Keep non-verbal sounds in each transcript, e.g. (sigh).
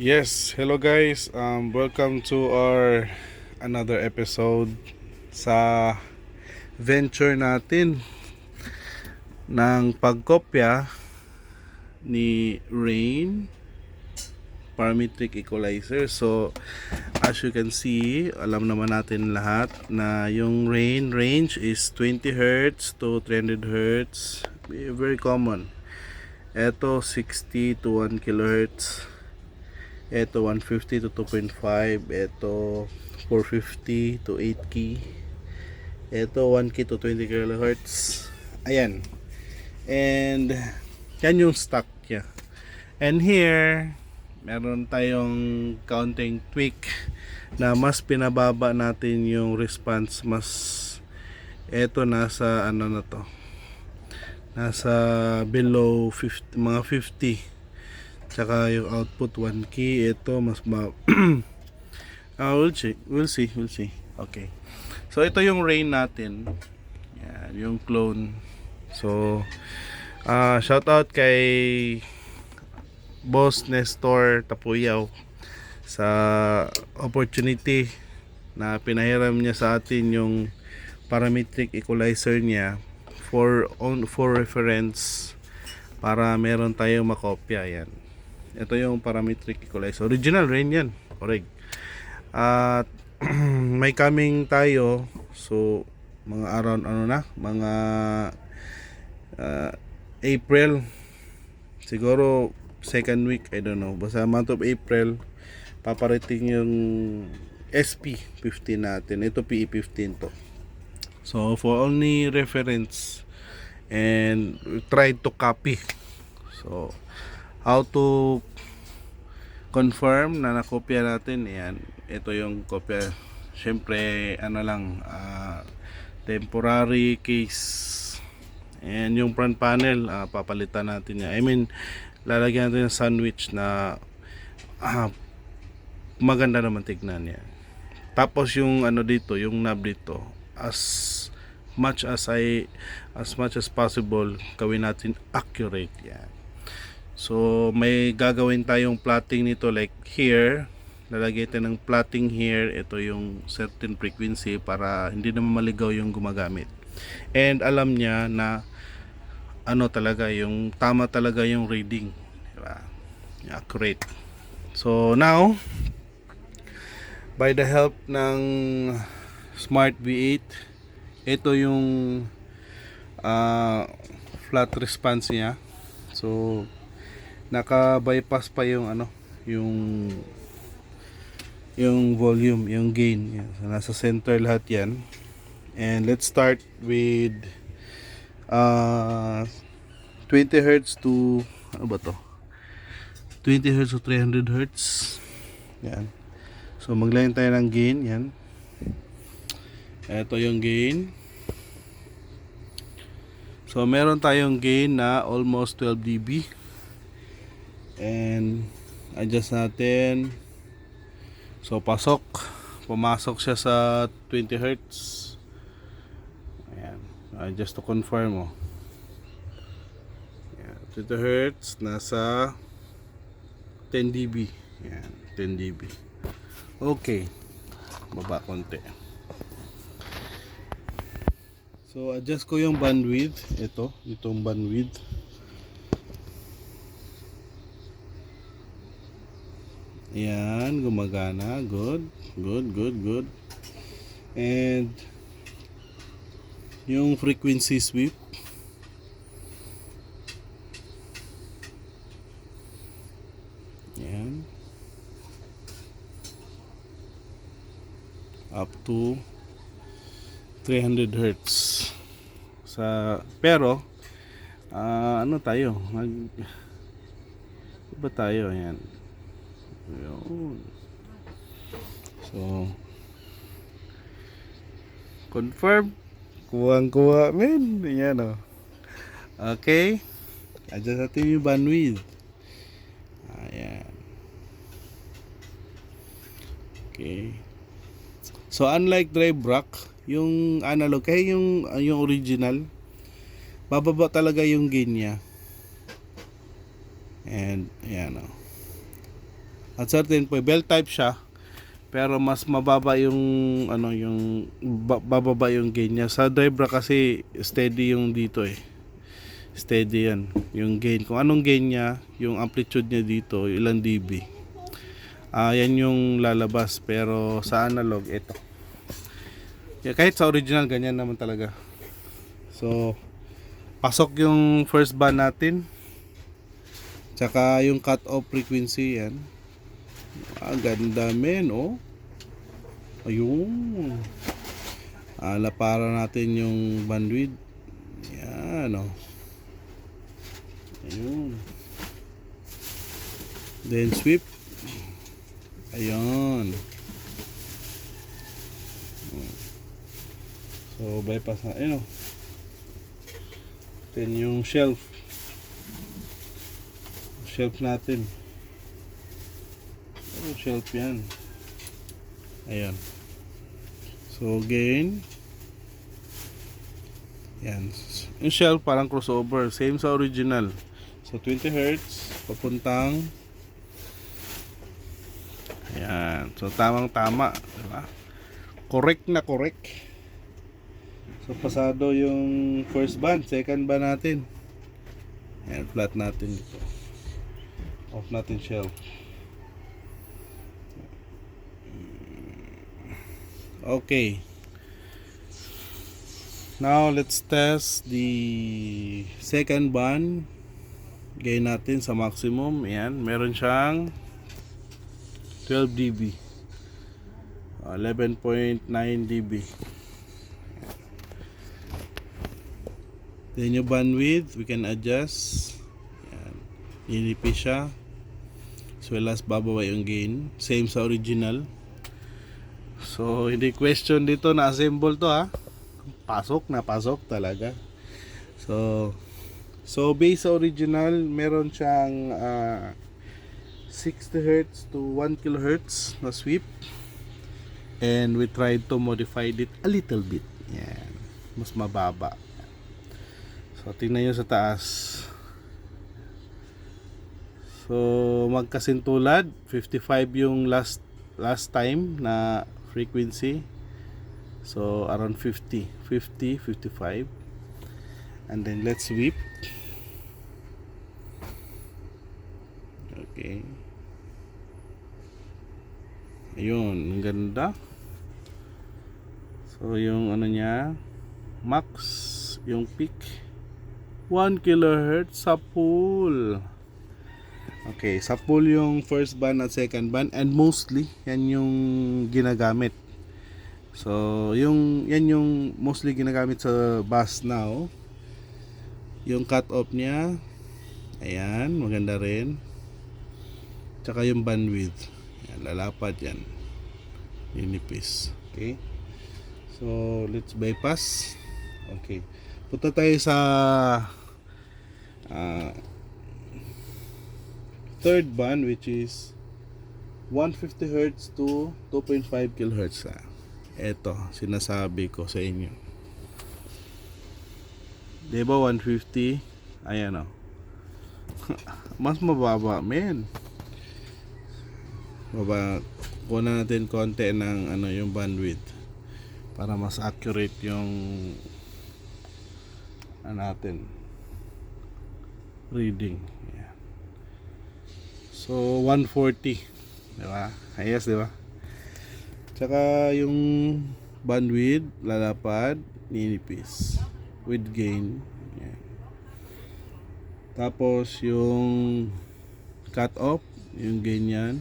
Yes, hello guys. Um, welcome to our another episode sa venture natin ng pagkopya ni Rain parametric equalizer. So, as you can see, alam naman natin lahat na yung rain range is 20 Hz to 300 Hz. Very common. Ito 60 to 1 kHz. Ito 150 to 2.5. Ito 450 to 8 key. Ito 1 key to 20 kHz. Ayan. And yan yung stock niya. And here, meron tayong counting tweak na mas pinababa natin yung response mas eto nasa ano na to nasa below 50, mga 50 tsaka yung output 1 key. Ito mas ma (clears throat) ah, we'll see. We'll see. We'll see. Okay. So ito yung rain natin. Yan yung clone. So ah shout out kay Boss Nestor Tapuyaw sa opportunity na pinahiram niya sa atin yung parametric equalizer niya for on for reference para meron tayong makopya. Yan. Ito yung parametric equalizer. Original rin yan. Correct. At (clears throat) may coming tayo so mga around ano na mga ah, April siguro second week, I don't know. Basta month of April, paparating yung SP15 natin. Ito PE15 to. So, for only reference and try to copy. So, how to confirm na nakopya natin, yan. Ito yung kopya. Siyempre, ano lang, ah, temporary case. And yung front panel, ah, papalitan natin yan. I mean, lalagyan natin ng sandwich na ah, maganda naman tignan yan. Tapos yung ano dito, yung knob dito, as much as I as much as possible gawin natin accurate yan. So may gagawin tayong plotting nito like here, lalagay tayo ng plotting here, ito yung certain frequency para hindi naman maligaw yung gumagamit. And alam niya na ano talaga yung tama talaga yung reading. Diba? accurate. So now by the help ng smart V8 ito yung ah, flat response niya. So naka bypass pa yung ano yung yung volume yung gain. Yan. So, nasa center lahat yan. And let's start with uh, 20 hertz to ano ba to? 20 hertz to 300 hertz. Yan. So maglayan tayo ng gain. Yan. Ito yung gain. So meron tayong gain na almost 12 dB and adjust natin so pasok pumasok siya sa 20 hertz ayan Ah, just to confirm mo. Yan, 20 Hz nasa 10 dB. Yan, 10 dB. Okay. Baba konti. So adjust ko yung bandwidth. Ito, itong bandwidth. Yan, gumagana. Good. Good, good, good. And yung frequency sweep yan up to 300 hertz sa pero ah, ano tayo mag iba tayo yan Yun. so confirm. Kuwang kuha men. Yan o okay. Adjust natin yung bandwidth. Ayan. Okay. So unlike drive rock yung analog kaya yung yung original bababa talaga yung gain niya. And ayan o At certain point, bell type siya. Pero mas mababa yung ano yung ba- bababa yung gain niya. Sa Debra kasi steady yung dito eh. Steady yan. Yung gain. Kung anong gain niya, yung amplitude niya dito, ilang dB. Ah, yan yung lalabas. Pero sa analog, ito. Yeah, kahit sa original, ganyan naman talaga. So, pasok yung first band natin. Tsaka yung cut-off frequency yan. Ah, ganda men, oh. Ayun. Ala para natin yung bandwidth. Yan, oh. Ayun. Then sweep. Ayun. So, bypass na. Ayun, oh. Then yung shelf. Shelf natin. Oh, shelf yan. Ayan. So, gain. Yan. Yung shelf parang crossover. Same sa original. So, 20 Hz. Papuntang. Ayan. So, tamang-tama. Diba? Correct na correct. So, pasado yung first band. Second band natin. Ayan, flat natin dito. Off natin shelf. Okay. Now let's test the second band. Gain natin sa maximum. Ayan, meron siyang 12 dB. Ah, 11.9 dB. Then yung bandwidth, we can adjust. Ayan. Inipis siya. Well as bababa yung gain. Same sa original. So, hindi question dito na assemble to ha. Pasok na pasok talaga. So, so base sa original, meron siyang ah, 60 Hz to 1 kHz na sweep. And we tried to modify it a little bit. Yan. Mas mababa. So, tingnan nyo sa taas. So, magkasintulad. 55 yung last last time na frequency. So, around 50. 50, 55. And then, let's sweep. Okay. Ayun, ang ganda. So, yung ano niya, max, yung peak, 1 kHz sa pool. Okay, sa pool yung first band at second band and mostly yan yung ginagamit. So, yung yan yung mostly ginagamit sa bus now. Yung cut off niya ayan, maganda rin. Tsaka yung bandwidth. Yan, lalapad yan. Ninipis. Okay? So, let's bypass. Okay. Punta tayo sa ah, third band which is 150 Hz to 2.5 kHz. Ah. Ito, sinasabi ko sa inyo. Diba 150? Ayan o. (laughs) Mas mababa, men. Baba, kuha natin konti ng ano yung bandwidth para mas accurate yung ano natin reading. Ayan. So 140, di ba? Ayos, di ba? Tsaka yung bandwidth lalapad ninipis with gain. Ayan. Tapos yung cut off, yung gain yan.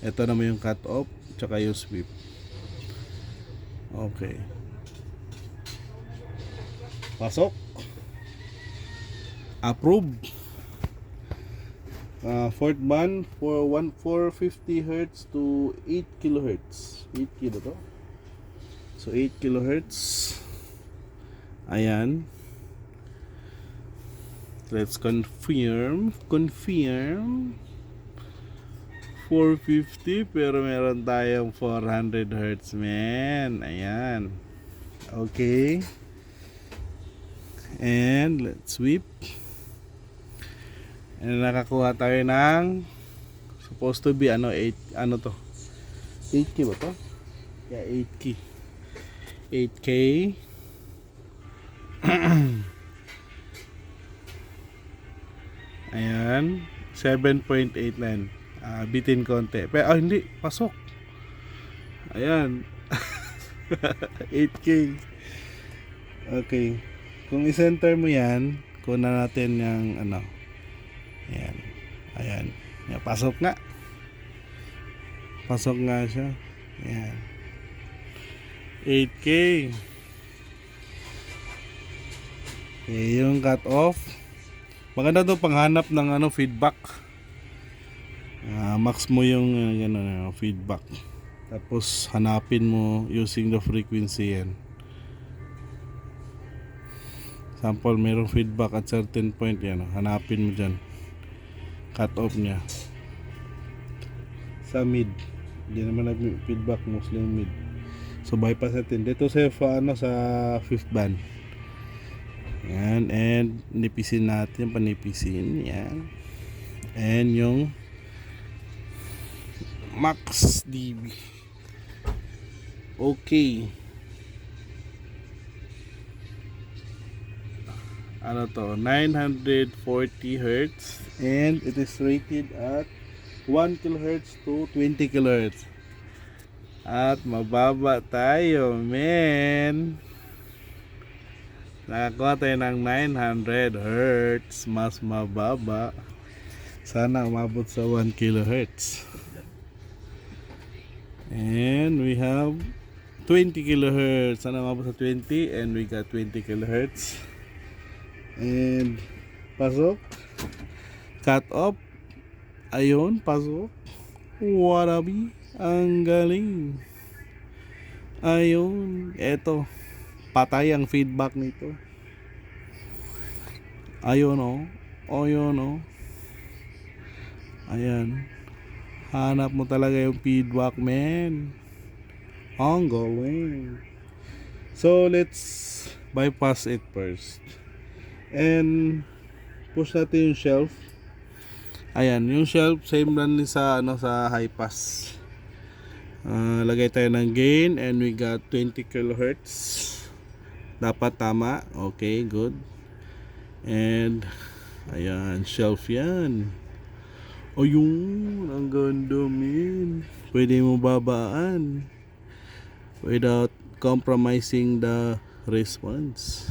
Ito naman yung cut off, tsaka yung sweep. Okay. Pasok. Approve. Uh, fourth band for 1450 Hz to 8 kilohertz. 8 kilo to. So 8 kilohertz. Ayan. Let's confirm. Confirm. 450 pero meron tayong 400 Hz man. Ayan. Okay. And let's sweep. Nakakuha tayo ng Supposed to be ano 8 ano to? 8k ba to? Yeah, 8k. 8k. (clears throat) Ayan, 7.89. Ah, bitin konti. Pero ah, hindi, pasok. Ayan. (laughs) 8k. Okay. Kung i-center mo 'yan, kunan natin yung ano. Ayan. Ayan. Ayan. Pasok nga. Pasok nga siya. Ayan. 8K. Okay, yung cut off. Maganda to panghanap ng ano feedback. Ah, max mo yung uh, ganun, uh, feedback. Tapos hanapin mo using the frequency yan. Sample, merong feedback at certain point yan. Hanapin mo dyan. Cut off niya. Sa mid. Hindi naman nag-feedback mostly yung mid. So bypass natin. Dito sa ano, sa fifth band. Yan. And nipisin natin. Panipisin. Yan. And yung max dB. Okay. Ano to? 940 hertz. And it is rated at 1 kilohertz to 20 kilohertz. At mababa tayo men nakakuha tayo ng 900 hertz. Mas mababa. Sana umabot sa 1 kilohertz. And we have 20 kilohertz. Sana umabot sa 20 and we got 20 kilohertz And pasok. Cut off. Ayun, pasok. Warabi. Ang galing. Ayun. Eto. Patay ang feedback nito. Ayun o. Oh. Ayun o. Oh. Ayan. Hanap mo talaga yung feedback, man. Ang galing. So, let's bypass it first. And push natin yung shelf. Ayan, yung shelf same lang din sa ano sa high pass. Ah, lagay tayo ng gain and we got 20 kilohertz. Dapat tama. Okay, good. And ayan, shelf 'yan. Ayun, ang ganda min. Pwede mo babaan without compromising the response.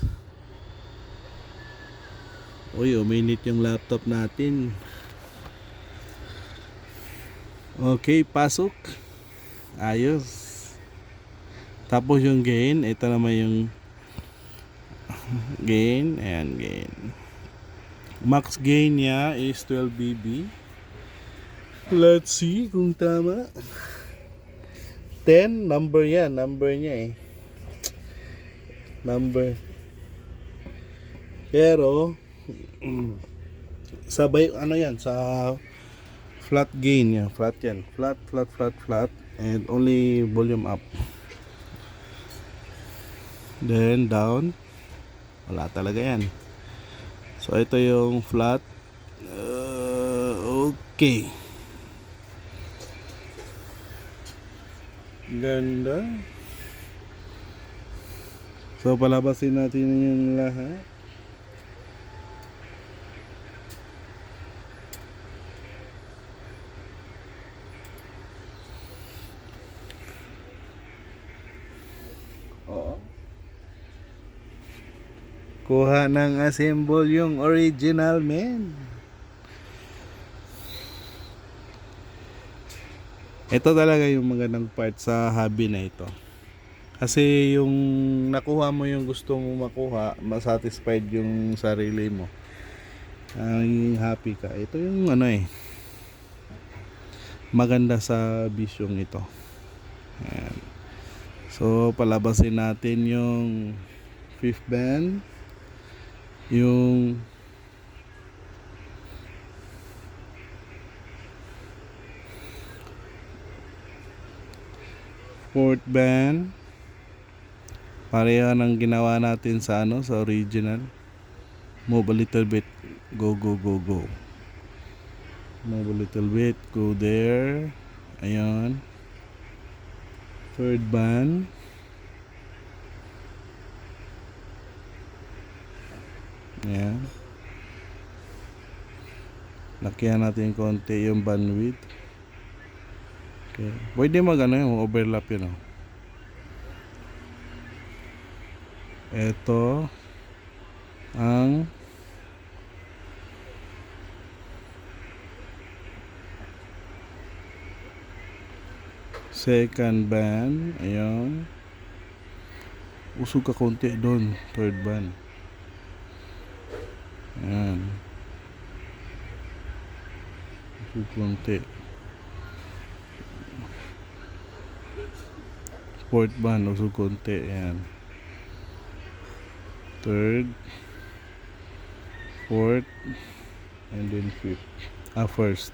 Uy, uminit yung laptop natin. Okay, pasok. Ayos. Tapos yung gain, ito naman yung gain, ayan gain. Max gain niya is 12 dB. Let's see kung tama. 10, number yan, number niya eh. Number. Pero, sabay ano yan sa flat gain yan flat yan. Flat flat flat flat and only volume up. Then down. Wala talaga yan. So ito yung flat. Uh, okay. Ganda. So palabasin natin yung lahat Kuha ng assemble yung original men. Ito talaga yung magandang part sa hobby na ito. Kasi yung nakuha mo yung gusto mo makuha, masatisfied yung sarili mo. Ang happy ka. Ito yung ano eh. Maganda sa bisyong ito. Ayan. So, palabasin natin yung fifth band. Yung fourth band. Pareho ng ginawa natin sa ano, sa original. Move a little bit. Go, go, go, go. Move a little bit. Go there. Ayan. Third band. Ayan. Lakihan natin konti yung bandwidth. Okay. Pwede mag ano yung overlap yun oh. Ito ang second band. Ayan. Usog ka konti doon. Third band. Ayan. Konti. Fourth band. Usog konti. Ayan. Third. Fourth. And then fifth. Ah, first.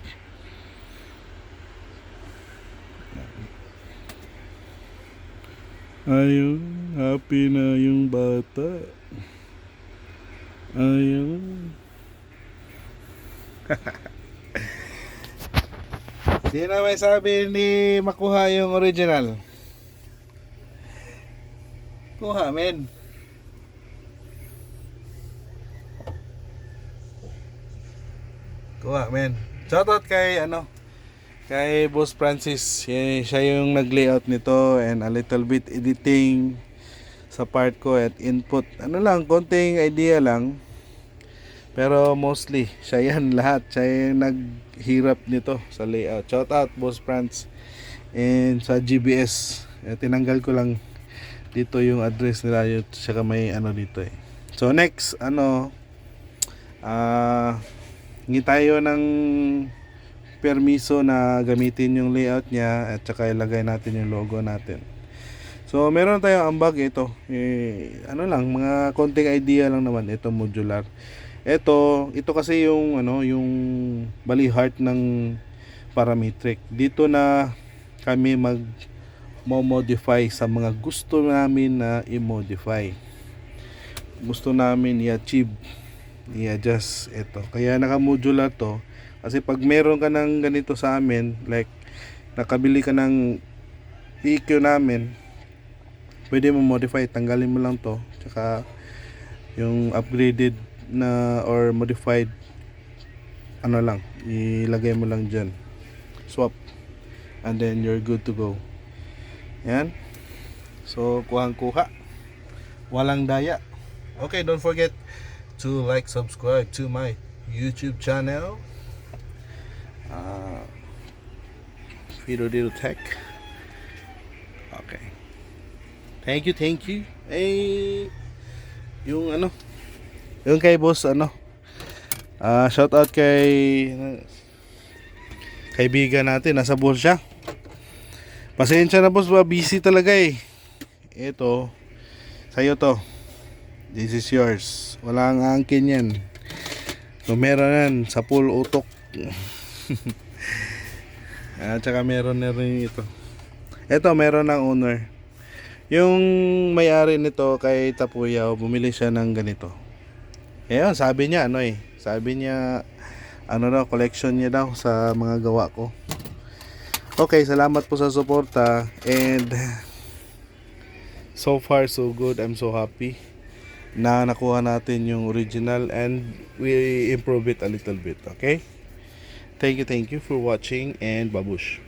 Ayun, happy na yung bata. Ayun. (laughs) Di na may sabi ni makuha yung original. Kuha, men. Kuha, men. Shoutout kay ano, kay Boss Francis. Siya yung nag-layout nito and a little bit editing sa part ko at input. Ano lang, konting idea lang. Pero mostly, siya yan (laughs) lahat. Siya yung naghirap nito sa layout. Shout out, Boss Franz. And sa GBS, eh, tinanggal ko lang dito yung address nila. Yun, saka may ano dito eh. So next, ano, ah, hingi tayo ng permiso na gamitin yung layout niya at saka ilagay natin yung logo natin. So, meron tayong ambag ito. Eh, ano lang, mga konting idea lang naman ito modular. Ito, ito kasi yung ano, yung bali heart ng parametric. Dito na kami mag modify sa mga gusto namin na i-modify. Gusto namin i-achieve, i-adjust ito. Kaya naka-modular to kasi pag meron ka ng ganito sa amin, like nakabili ka ng EQ namin, pwede mo modify, tanggalin mo lang to. Tsaka yung upgraded na or modified ano lang, ilagay mo lang dyan. Swap. And then you're good to go. Yan. So, kuhang-kuha. Walang daya. Okay, don't forget to like, subscribe to my YouTube channel. Uh, Fido Dido Tech. Thank you, thank you. Eh, yung ano, yung kay boss, ano, ah shout out kay kaibigan natin, nasa boss siya. Pasensya na boss, busy talaga eh. Ito, sa'yo to. This is yours. Wala ang angkin yan. So, meron yan sa full utok. (laughs) At saka meron na rin ito. Ito, meron ng owner. Yung may-ari nito kay Tapuyaw, bumili siya ng ganito. Ayun, sabi niya ano eh. Sabi niya ano daw, collection niya daw sa mga gawa ko. Okay, salamat po sa suporta and (sighs) so far so good. I'm so happy na nakuha natin yung original and we improve it a little bit, okay? Thank you, thank you for watching and babush.